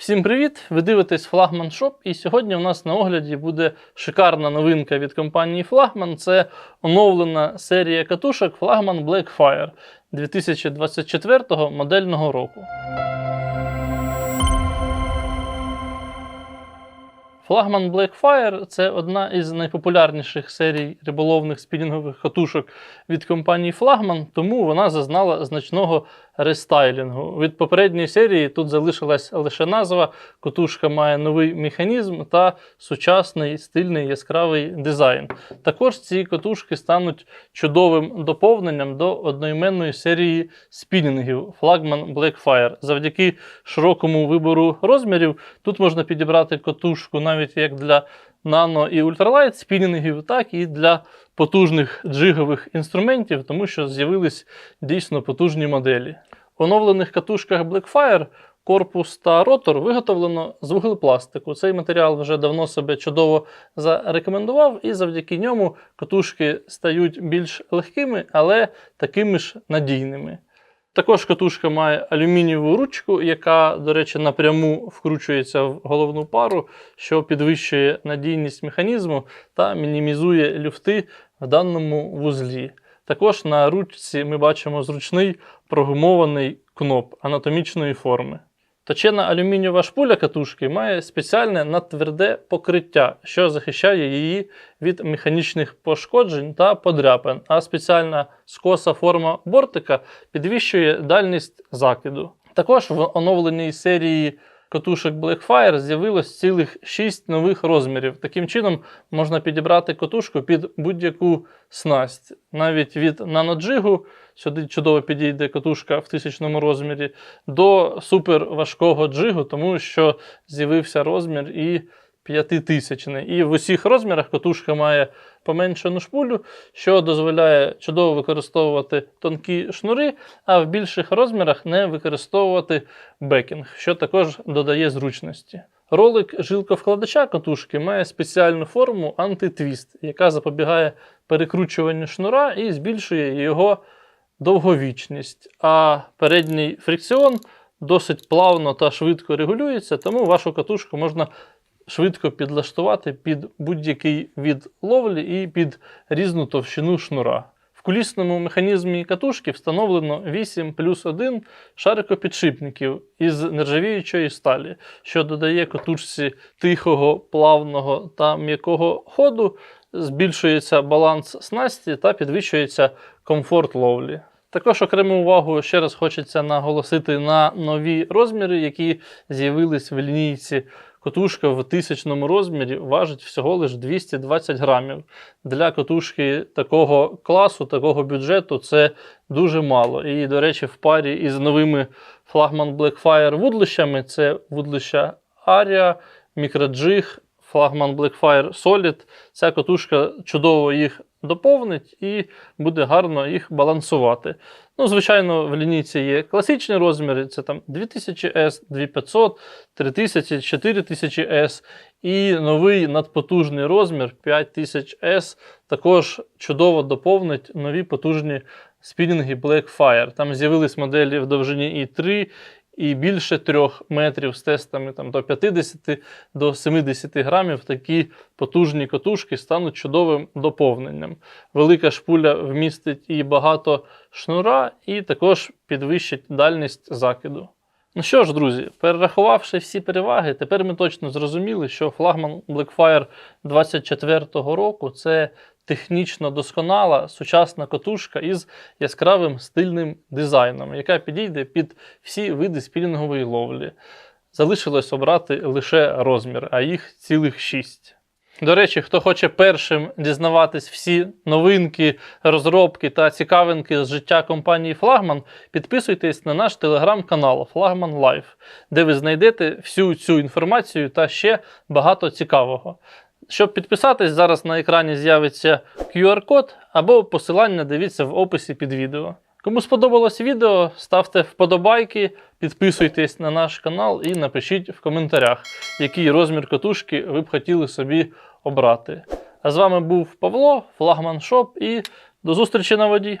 Всім привіт! Ви дивитесь Флагман Шоп, і сьогодні у нас на огляді буде шикарна новинка від компанії Флагман. Це оновлена серія катушок Флагман Blackfire 2024 модельного року. Флагман Blackfire це одна із найпопулярніших серій риболовних спінінгових катушок від компанії Флагман, тому вона зазнала значного рестайлінгу. Від попередньої серії тут залишилась лише назва. Катушка має новий механізм та сучасний стильний яскравий дизайн. Також ці катушки стануть чудовим доповненням до одноіменної серії спінінгів Flagman Blackfire. Завдяки широкому вибору розмірів тут можна підібрати катушку навіть як для нано і ультралайт спінінгів, так і для потужних джигових інструментів, тому що з'явились дійсно потужні моделі. В оновлених катушках Blackfire корпус та ротор виготовлено з вуглепластику. Цей матеріал вже давно себе чудово зарекомендував, і завдяки ньому катушки стають більш легкими, але такими ж надійними. Також катушка має алюмінієву ручку, яка, до речі, напряму вкручується в головну пару, що підвищує надійність механізму та мінімізує люфти в даному вузлі. Також на ручці ми бачимо зручний прогумований кноп анатомічної форми. Точена алюмінієва шпуля катушки має спеціальне надтверде покриття, що захищає її від механічних пошкоджень та подряпин, а спеціальна скоса форма бортика підвищує дальність закиду. Також в оновленій серії катушок Blackfire з'явилось цілих 6 нових розмірів. Таким чином можна підібрати катушку під будь-яку снасть. Навіть від наноджигу, сюди чудово підійде катушка в тисячному розмірі, до суперважкого джигу, тому що з'явився розмір і п'ятитисячний. І в усіх розмірах катушка має поменшену шпулю, що дозволяє чудово використовувати тонкі шнури, а в більших розмірах не використовувати бекінг, що також додає зручності. Ролик жилковкладача катушки має спеціальну форму антитвіст, яка запобігає перекручуванню шнура і збільшує його довговічність. А передній фрикціон досить плавно та швидко регулюється, тому вашу катушку можна швидко підлаштувати під будь-який від ловлі і під різну товщину шнура. В кулісному механізмі катушки встановлено 8 плюс 1 шарикопідшипників із нержавіючої сталі, що додає катушці тихого, плавного та м'якого ходу, збільшується баланс снасті та підвищується комфорт ловлі. Також окрему увагу ще раз хочеться наголосити на нові розміри, які з'явились в лінійці. Котушка в тисячному розмірі важить всього лише 220 грамів. Для котушки такого класу, такого бюджету це дуже мало. І, до речі, в парі із новими флагман Blackfire вудлищами це вудлища Aria, Microджиг, флагман Blackfire Solid. Ця котушка чудово їх доповнить і буде гарно їх балансувати. Ну, звичайно, в лінійці є класичні розміри: це там 2000S, 2500, 3000, 4000S. І новий надпотужний розмір 5000S також чудово доповнить нові потужні спінінги Blackfire. Там з'явились моделі в довжині і 3, і більше 3 метрів з тестами там, до 50 до 70 грамів. Такі потужні катушки стануть чудовим доповненням. Велика шпуля вмістить і багато шнура, і також підвищить дальність закиду. Ну що ж, друзі, перерахувавши всі переваги, тепер ми точно зрозуміли, що флагман Blackfire 24-го року це технічно досконала сучасна катушка із яскравим стильним дизайном, яка підійде під всі види спілінгової ловлі. Залишилось обрати лише розмір, а їх цілих 6. До речі, хто хоче першим дізнаватись всі новинки, розробки та цікавинки з життя компанії Флагман, підписуйтесь на наш телеграм-канал Флагман Life, де ви знайдете всю цю інформацію та ще багато цікавого. Щоб підписатись, зараз на екрані з'явиться QR-код або посилання дивіться в описі під відео. Кому сподобалось відео, ставте вподобайки, підписуйтесь на наш канал і напишіть в коментарях, який розмір катушки ви б хотіли собі обрати. А з вами був Павло, Флагман Шоп і до зустрічі на воді!